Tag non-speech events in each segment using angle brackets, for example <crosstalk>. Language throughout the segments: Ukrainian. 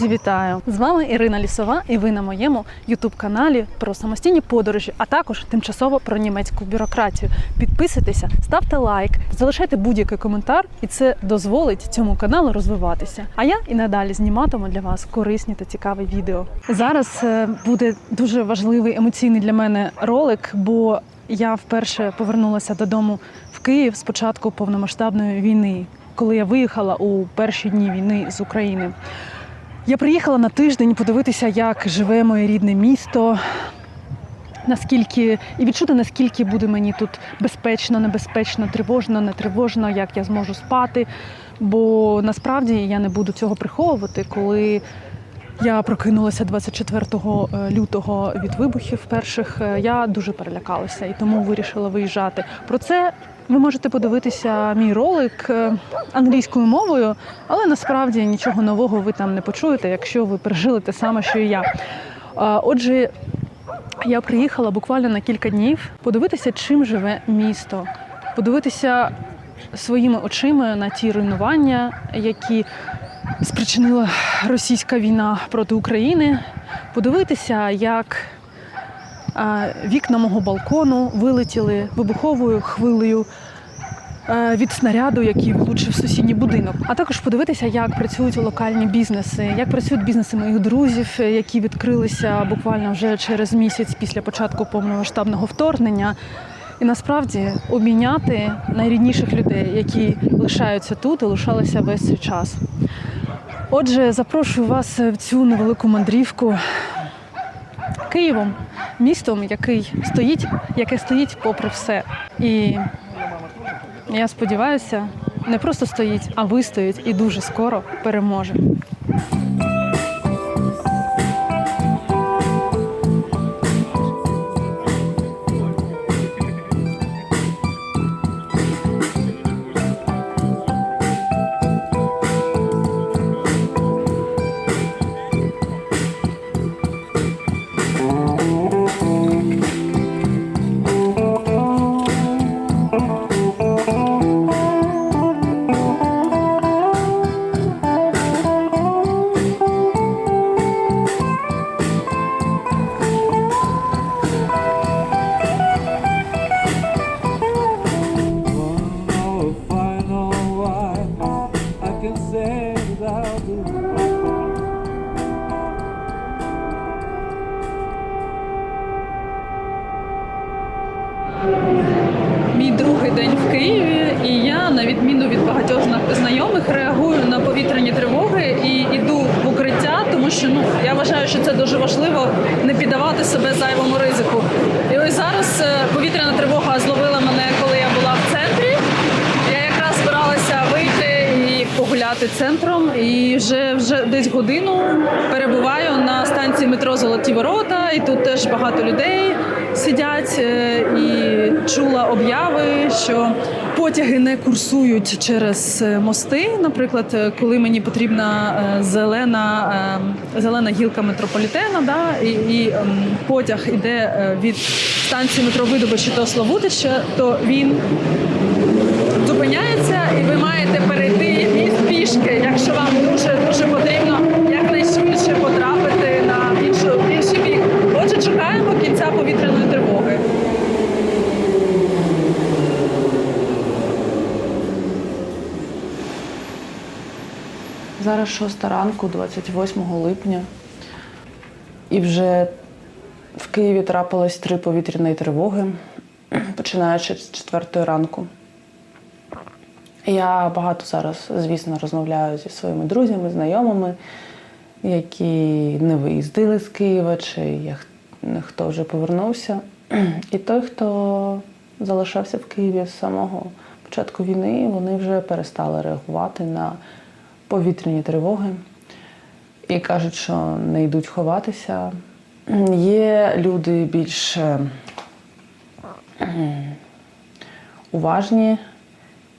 Друзі, вітаю! З вами Ірина Лісова, і ви на моєму ютуб-каналі про самостійні подорожі, а також тимчасово про німецьку бюрократію. Підписуйтеся, ставте лайк, залишайте будь-який коментар, і це дозволить цьому каналу розвиватися. А я і надалі зніматиму для вас корисні та цікаві відео. Зараз е, буде дуже важливий емоційний для мене ролик, бо я вперше повернулася додому в Київ з початку повномасштабної війни, коли я виїхала у перші дні війни з України. Я приїхала на тиждень подивитися, як живе моє рідне місто. Наскільки і відчути, наскільки буде мені тут безпечно, небезпечно, тривожно, не тривожно, як я зможу спати. Бо насправді я не буду цього приховувати, коли я прокинулася 24 лютого від вибухів перших. е, Я дуже перелякалася і тому вирішила виїжджати. Про це ви можете подивитися мій ролик е, англійською мовою, але насправді нічого нового ви там не почуєте, якщо ви пережили те саме, що і я. Е, Отже, я приїхала буквально на кілька днів подивитися, чим живе місто, подивитися своїми очима на ті руйнування, які спричинила російська війна проти України, подивитися, як вікна мого балкону вилетіли вибуховою хвилею е, від снаряду, який влучив сусідній будинок. А також подивитися, як працюють локальні бізнеси, як працюють бізнеси моїх друзів, які відкрилися буквально вже через місяць після початку повномасштабного вторгнення. І насправді обміняти найрідніших людей, які лишаються тут і лишалися весь цей час. Отже, запрошую вас в цю невелику мандрівку Києвом, містом, який стоїть, яке стоїть попри все. І я сподіваюся, не просто стоїть, а вистоїть і дуже скоро переможе. Мій в Києві, і я, на відміну від багатьох знайомих, реагую на повітряні тривоги і йду в укриття, тому що ну я вважаю, що це дуже важливо не піддавати себе зайвому ризику. І ось зараз е, повітряна тривога зловила мене, коли я була в центрі. Я якраз збиралася вийти і погуляти центром, і вже вже десь годину перебуваю на станції метро Золоті Ворота, і тут теж багато людей сидять е, і чула обяви, що потяги не курсують через е, мости. Наприклад, е, коли мені потрібна зелена, зелена гілка метрополітена, да, і, і ем, потяг іде від станції метро Видобичі до Славутища, то він зупиняється, і ви маєте перейти міст пішки, якщо вам дуже дуже потрібно якнайшвидше потрапити на іншу інший. Отже, чекаємо кінця повітряної тривоги. Зараз 6 ранку, 28 липня. І вже в Києві трапилось три повітряні тривоги, починаючи з 4 ранку. Я багато зараз, звісно, розмовляю зі своїми друзями, знайомими, які не виїздили з Києва, чи як- хто вже повернувся. І той, хто залишався в Києві з самого початку війни, вони вже перестали реагувати на повітряні тривоги і кажуть, що не йдуть ховатися. Є люди більш е, уважні,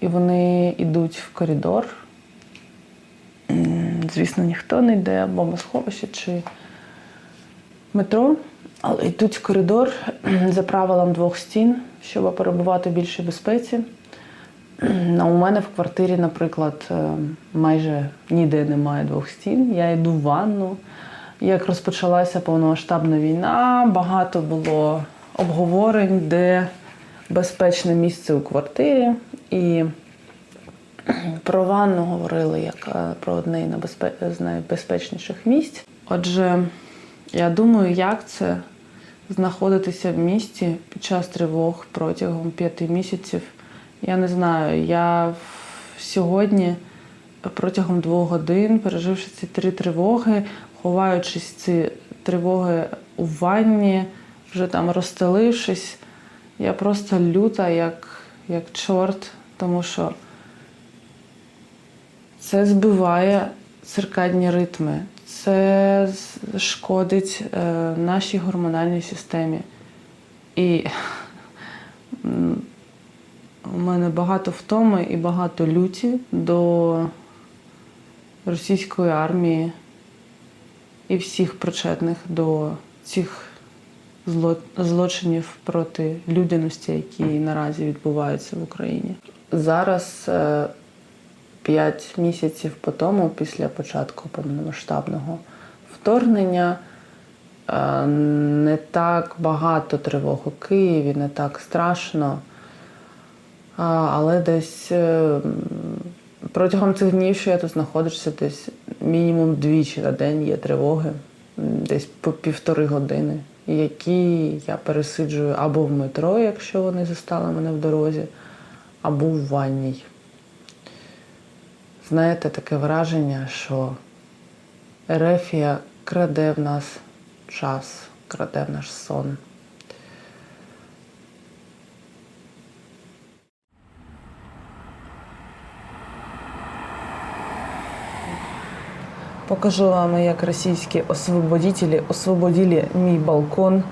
і вони йдуть в коридор. Звісно, ніхто не йде в бомбосховище чи метро, але йдуть в коридор за правилом двох стін, щоб перебувати в більшій безпеці. <clears throat> Ну, у мене в квартирі, наприклад, е, майже ніде немає двох стін. Я йду в ванну. Як розпочалася повномасштабна війна, багато було обговорень, де безпечне місце у квартирі. І <clears throat> про ванну говорили як е, про одне з найбезпечніших місць. Отже, я думаю, як це знаходитися в місті під час тривог протягом п'яти місяців. Я не знаю. Я сьогодні протягом двох годин, переживши ці три тривоги, ховаючись ці тривоги у ванні, вже там розстелившись, я просто люта, як, як чорт, тому що це збиває циркадні ритми, це шкодить е, нашій гормональній системі. І <laughs> у мене багато втоми і багато люті до російської армії і всіх причетних до цих зло- злочинів проти людяності, які наразі відбуваються в Україні. Зараз е, п'ять місяців по тому, після початку повномасштабного вторгнення, е, не так багато тривог у Києві, не так страшно. Але десь е, протягом цих днів, що я тут знаходжуся, десь мінімум двічі на день є тривоги, десь по півтори години, які я пересиджую або в метро, якщо вони застали мене в дорозі, або в ванній. Знаєте, таке враження, що Ерефія краде в нас час, краде в наш сон. Покажу вам, як російські освободителі освободили мій балкон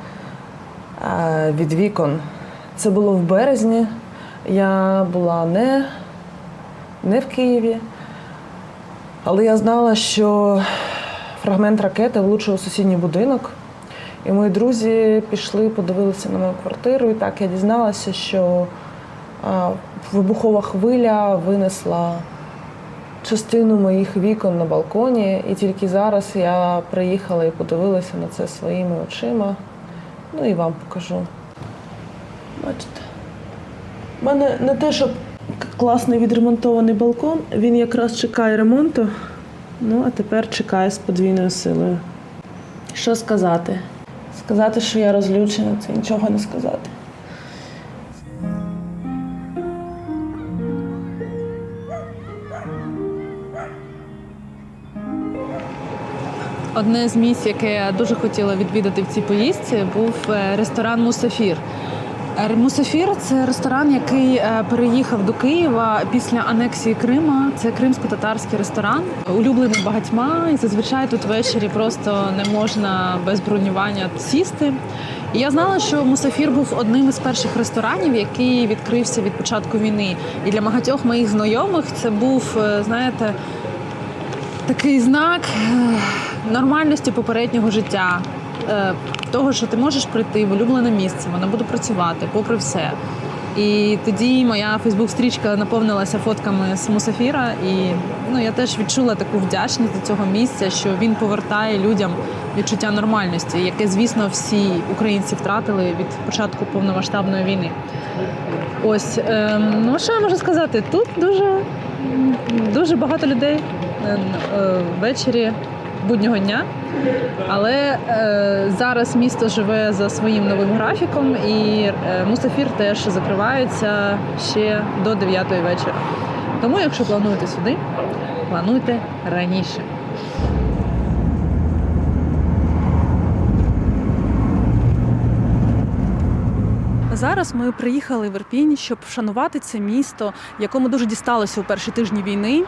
е, від вікон. Це було в березні. Я була не, не в Києві, але я знала, що фрагмент ракети влучив у сусідній будинок. І мої друзі пішли, подивилися на мою квартиру. І так я дізналася, що вибухова хвиля винесла частину моїх вікон на балконі, і тільки зараз я приїхала і подивилася на це своїми очима. Ну і вам покажу. Бачите. У мене не те, щоб класний відремонтований балкон, він якраз чекає ремонту. Ну, а тепер чекає з подвійною силою. Що сказати? Сказати, що я розлючена, це нічого не сказати. Одне з місць, яке я дуже хотіла відвідати в цій поїздці, був е, ресторан Мусафір. Мусафір це ресторан, який е, переїхав до Києва після анексії Крима. Це кримсько-татарський ресторан, улюблений багатьма. І зазвичай тут ввечері просто не можна без бронювання сісти. І я знала, що Мусафір був одним із перших ресторанів, який відкрився від початку війни. І для багатьох моїх знайомих це був, е, знаєте, такий знак нормальності попереднього життя. Е, Того, що ти можеш прийти в улюблене місце, воно буде працювати, попри все. І тоді моя Фейсбук-стрічка наповнилася фотками з Мусафіра, і ну я теж відчула таку вдячність до цього місця, що він повертає людям відчуття нормальності, яке, звісно, всі українці втратили від початку повномасштабної війни. Ось ем, ну що я можу сказати? Тут дуже, дуже багато людей е, е, ввечері буднього дня. Але е, зараз місто живе за своїм новим графіком, і е, мусафір теж закривається ще до 9 вечора. Тому, якщо плануєте сюди, плануйте раніше. Зараз ми приїхали в Ірпінь, щоб вшанувати це місто, якому дуже дісталося у перші тижні війни,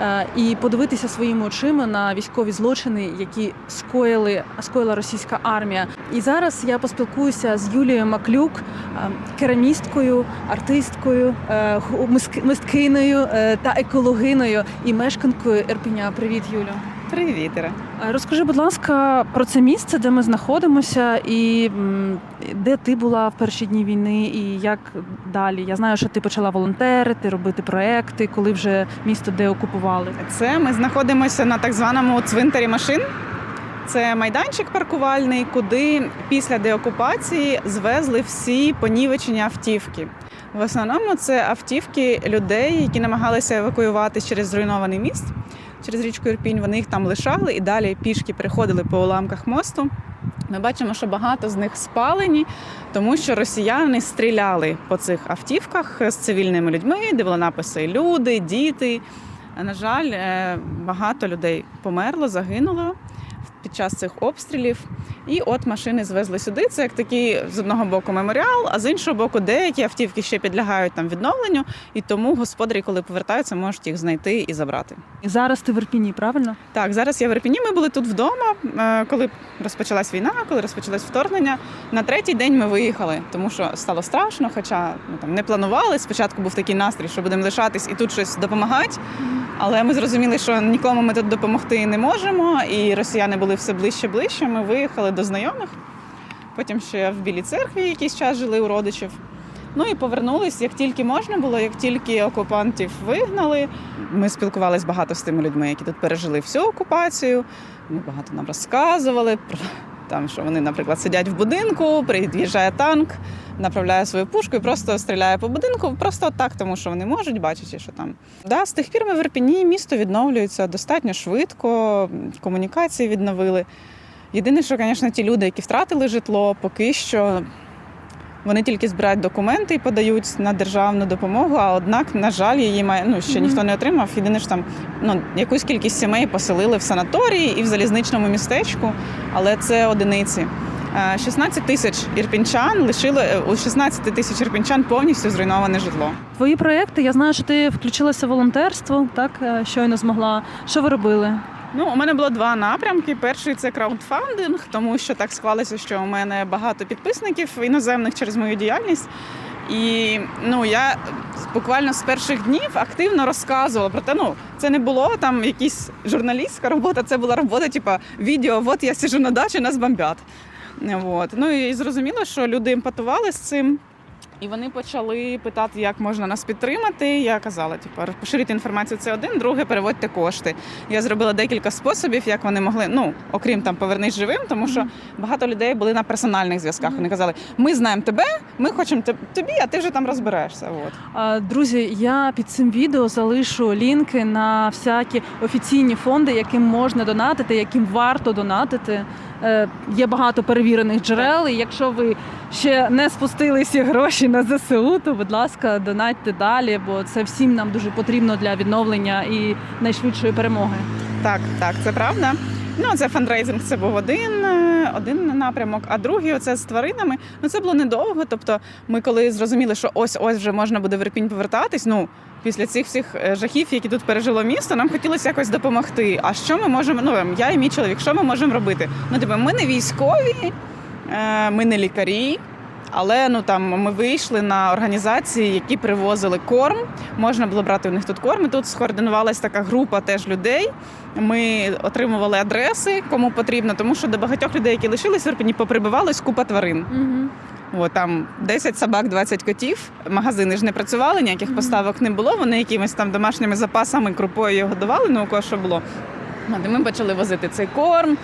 е, і подивитися своїми очима на військові злочини, які скоїли скоїла російська армія. І зараз я поспілкуюся з Юлією Маклюк, е, керамісткою, артисткою, е, е, та екологиною і мешканкою Ірпіня. Привіт, Юлю. Привіт, Іра. Розкажи, будь ласка, про це місце, де ми знаходимося, і де ти була в перші дні війни, і як далі? Я знаю, що ти почала волонтерити, робити проекти, коли вже місто деокупували. Це ми знаходимося на так званому цвинтарі машин. Це майданчик паркувальний, куди після деокупації звезли всі понівечені автівки. В основному це автівки людей, які намагалися евакуювати через зруйнований міст, через річку Ірпінь. Вони їх там лишали і далі пішки переходили по уламках мосту. Ми бачимо, що багато з них спалені, тому що росіяни стріляли по цих автівках з цивільними людьми, де були написи люди, діти. На жаль, е, багато людей померло, загинуло під час цих обстрілів. І от машини звезли сюди. Це як такий з одного боку меморіал, а з іншого боку, деякі автівки ще підлягають там відновленню, і тому господарі, коли повертаються, можуть їх знайти і забрати. І зараз ти в Ірпіні, правильно? Так, зараз я в Ірпіні. Ми були тут вдома, е, коли розпочалась війна, коли розпочалось вторгнення. На третій день ми виїхали, тому що стало страшно, хоча ми там не планували. Спочатку був такий настрій, що будемо лишатись і тут щось допомагати. Але ми зрозуміли, що нікому ми тут допомогти не можемо, і росіяни були все ближче ближче. Ми виїхали до знайомих. Потім ще в Білій церкві якийсь час жили у родичів. Ну і повернулись, як тільки можна було, як тільки окупантів вигнали. Ми спілкувалися багато з тими людьми, які тут пережили всю окупацію. Вони багато нам розказували про там, що вони, наприклад, сидять в будинку, приїжджає танк, направляє свою пушку і просто стріляє по будинку. Просто так, тому що вони можуть, бачити, що там. Да, з тих пір ми в Ірпіні місто відновлюється достатньо швидко, комунікації відновили. Єдине, що, звісно, ті люди, які втратили житло, поки що вони тільки збирають документи і подають на державну допомогу. А однак, на жаль, її має ну ще ніхто не отримав. Єдине ж там ну якусь кількість сімей поселили в санаторії і в залізничному містечку, але це одиниці. Е, 16 тисяч ірпінчан лишили е, у 16 тисяч ірпінчан повністю зруйноване житло. Твої проекти, я знаю, що ти включилася в волонтерство, так е, щойно змогла. Що ви робили? Ну, у мене було два напрямки. Перший це краудфандинг, тому що так склалося, що у мене багато підписників іноземних через мою діяльність. І ну я буквально з перших днів активно розказувала про те, ну це не було там якась журналістська робота, це була робота, типа відео, от я сиджу на дачі, нас бомбять. От. Ну і зрозуміло, що люди емпатували з цим. І вони почали питати, як можна нас підтримати. Я казала, типу, поширити інформацію це один, друге переводьте кошти. Я зробила декілька способів, як вони могли, ну окрім там повернись живим, тому що багато людей були на персональних зв'язках. Вони казали, ми знаємо тебе, ми хочемо тобі, а ти вже там розберешся. От. Друзі, я під цим відео залишу лінки на всякі офіційні фонди, яким можна донатити, яким варто донатити. Е, Є багато перевірених джерел. І якщо ви ще не спустили всі гроші на ЗСУ, то будь ласка, донатьте далі, бо це всім нам дуже потрібно для відновлення і найшвидшої перемоги. Так, так, це правда. Ну, це фандрейзинг, це був один, е, один напрямок, а другий оце з тваринами. Ну це було недовго. Тобто, ми коли зрозуміли, що ось ось вже можна буде в Ірпінь повертатись. Ну після цих всіх е, жахів, які тут пережило місто, нам хотілося якось допомогти. А що ми можемо? Ну я і мій чоловік, що ми можемо робити? Ну, типу, ми не військові, е, ми не лікарі. Але ну там ми вийшли на організації, які привозили корм. Можна було брати у них тут корм. І тут скоординувалася така група теж людей. Ми отримували адреси, кому потрібно, тому що до багатьох людей, які лишились в Ірпені, поприбивалось купа тварин. Угу. От, там 10 собак, 20 котів. Магазини ж не працювали, ніяких поставок не було. Вони якимись там домашніми запасами, крупою його годували, ну у кого що було. Ми почали возити цей корм.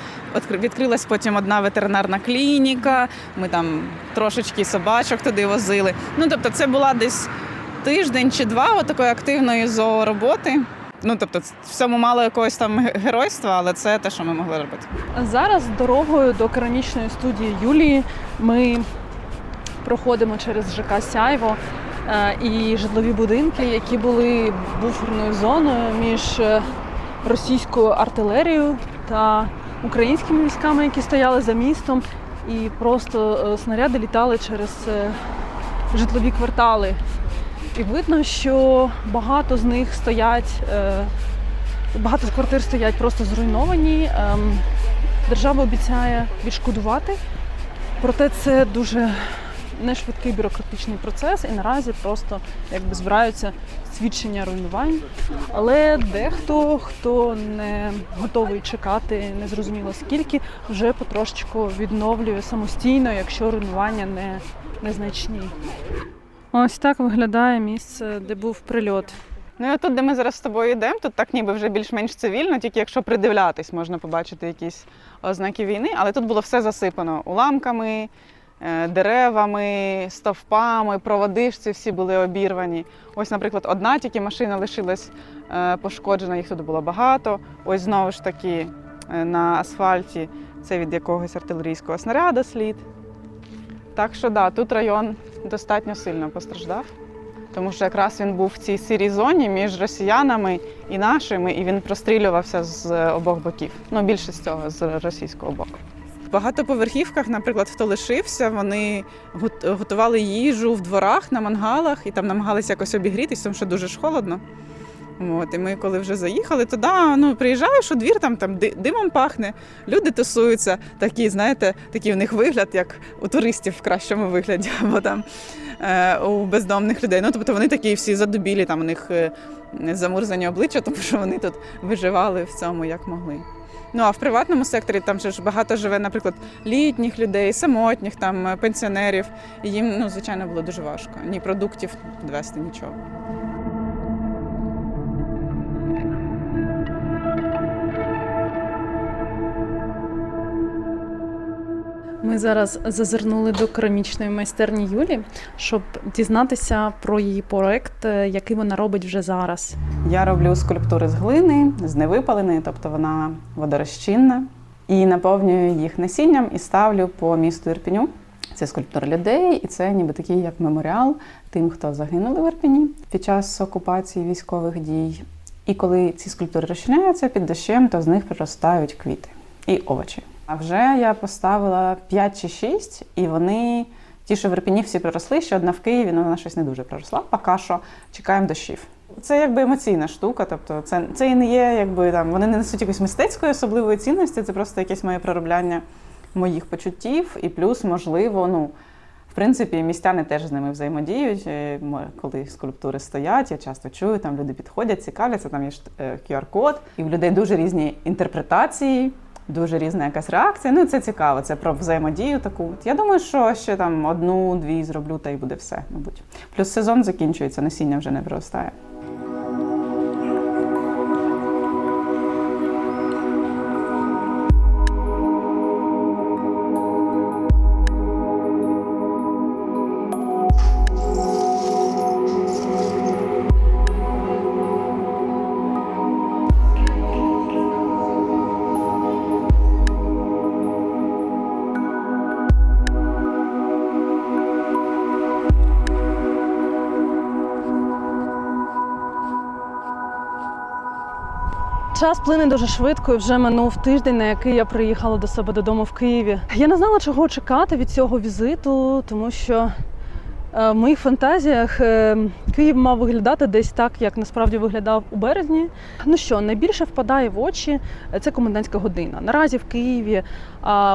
Відкрилась потім одна ветеринарна клініка. Ми там трошечки собачок туди возили. Ну тобто, це була десь тиждень чи два такої активної зоороботи. Ну тобто, в цьому мало якогось там геройства, але це те, що ми могли робити. Зараз дорогою до керамічної студії Юлії ми проходимо через ЖК Сяйво е, і житлові будинки, які були буферною зоною між е, російською артилерією та українськими військами, які стояли за містом, і просто е, снаряди літали через житлові квартали. І видно, що багато з них стоять, багато з квартир стоять просто зруйновані. Ем, Держава обіцяє відшкодувати, проте це дуже не швидкий бюрократичний процес, і наразі просто якби збираються свідчення руйнувань. Але дехто, хто не готовий чекати, незрозуміло скільки, вже потрошечку відновлює самостійно, якщо руйнування не незначні. Ось так виглядає місце, де був прильот. Ну і тут, де ми зараз з тобою йдемо, тут так ніби вже більш-менш цивільно, тільки якщо придивлятись, можна побачити якісь ознаки війни, але тут було все засипано уламками, деревами, стовпами, проводишці всі були обірвані. Ось, наприклад, одна тільки машина лишилась е, пошкоджена, їх тут було багато. Ось знову ж таки е, на асфальті це від якогось артилерійського снаряду слід. Так що да, тут район достатньо сильно постраждав. Тому що якраз він був в цій сірій зоні між росіянами і нашими, і він прострілювався з обох боків. Ну, більше з цього, з російського боку. В багатоповерхівках, наприклад, хто лишився, вони готували їжу в дворах на мангалах і там намагалися якось обігрітись, тому що дуже ж холодно. От, і ми, коли вже заїхали, то да, ну приїжджаєш у двір, там, там димом пахне, люди тусуються, такі, знаєте, такий у них вигляд, як у туристів в кращому вигляді, <laughs> або там е, у бездомних людей. Ну, тобто вони такі всі задубілі, там у них е, замурзані обличчя, тому що вони тут виживали в цьому як могли. Ну а в приватному секторі там ж багато живе, наприклад, літніх людей, самотніх, там е, пенсіонерів. І їм, ну, звичайно, було дуже важко. Ні продуктів довести нічого. Ми зараз зазирнули до керамічної майстерні Юлі, щоб дізнатися про її проект, е, який вона робить вже зараз. Я роблю скульптури з глини, з невипаленої, тобто вона водорозчинна. І наповнюю їх насінням і ставлю по місту Ірпіню. Це скульптури людей, і це ніби такий як меморіал тим, хто загинули в Ірпіні під час окупації військових дій. І коли ці скульптури розчиняються під дощем, то з них проростають квіти і овочі. А вже я поставила 5 чи 6, і вони, ті, що в Ірпіні всі проросли, ще одна в Києві, ну вона щось не дуже проросла. Поки що чекаємо дощів. Це якби емоційна штука, тобто це, це і не є, якби там вони не несуть якоїсь мистецької особливої цінності, це просто якесь моє проробляння моїх почуттів, і плюс, можливо, ну. В принципі, містяни теж з ними взаємодіють. Е, Коли скульптури стоять, я часто чую, там люди підходять, цікавляться, там є е, QR-код, і в людей дуже різні інтерпретації, дуже різна якась реакція. Ну, це цікаво, це про взаємодію таку. Я думаю, що ще там одну-дві зроблю, та й буде все, мабуть. Плюс сезон закінчується, насіння вже не виростає. Час плине дуже швидко і вже минув тиждень, на який я приїхала до себе додому в Києві. Я не знала, чого чекати від цього візиту, тому що в моїх фантазіях е, Київ мав виглядати десь так, як насправді виглядав у березні. Ну що, найбільше впадає в очі е, це комендантська година. Наразі в Києві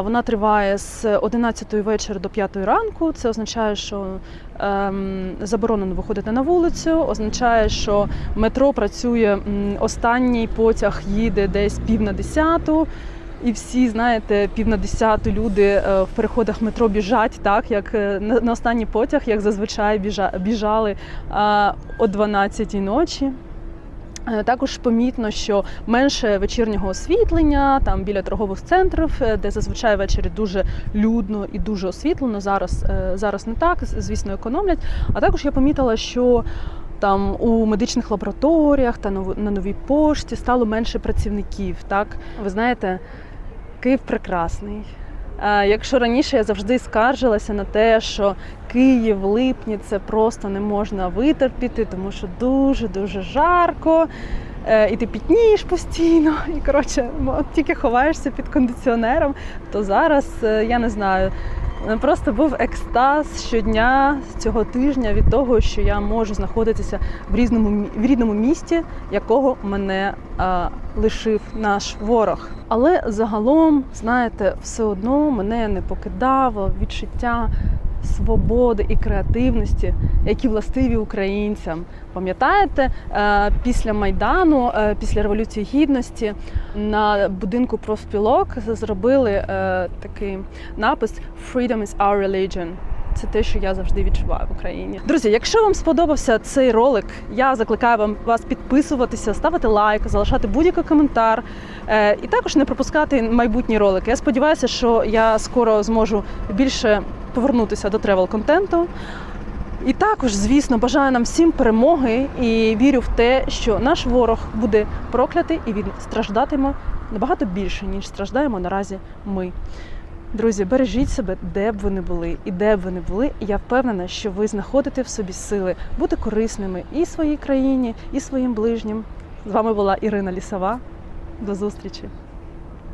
вона триває з 11 вечора до 5 ранку. Це означає, що ем, заборонено виходити на вулицю, означає, що метро працює останній потяг їде десь пів на десяту. І всі, знаєте, пів на десяту люди е, в переходах метро біжать, так як е, на останній потяг, як зазвичай біжали о 12-й ночі. Е, Також помітно, що менше вечірнього освітлення там біля торгових центрів, де зазвичай ввечері дуже людно і дуже освітлено. Зараз, зараз не так, звісно, економлять. А також я помітила, що там у медичних лабораторіях та на новій пошті стало менше працівників. Так, ви знаєте, Київ прекрасний. Якщо раніше я завжди скаржилася на те, що Київ липні це просто не можна витерпіти, тому що дуже дуже жарко, е, і ти пітнієш постійно, і коротше, мо- тільки ховаєшся під кондиціонером, то зараз е, я не знаю. Е, Просто був екстаз щодня цього тижня від того, що я можу знаходитися в різному в рідному місті, якого мене а, лишив наш ворог. Але загалом, знаєте, все одно мене не покидало відчуття свободи і креативності, які властиві українцям. Пам'ятаєте, е, після Майдану, е, після Революції Гідності на будинку профспілок зробили е, такий напис Freedom is our religion. Це те, що я завжди відчуваю в Україні. Друзі, якщо вам сподобався цей ролик, я закликаю вам вас підписуватися, ставити лайк, залишати будь-який коментар і також не пропускати майбутні ролики. Я сподіваюся, що я скоро зможу більше повернутися до тревел-контенту. І також, звісно, бажаю нам всім перемоги і вірю в те, що наш ворог буде проклятий і він страждатиме набагато більше, ніж страждаємо наразі ми. Друзі, бережіть себе, де б ви не були, і де б ви не були. І я впевнена, що ви знаходите в собі сили бути корисними і своїй країні, і своїм ближнім. З вами була Ірина Лісова. До зустрічі!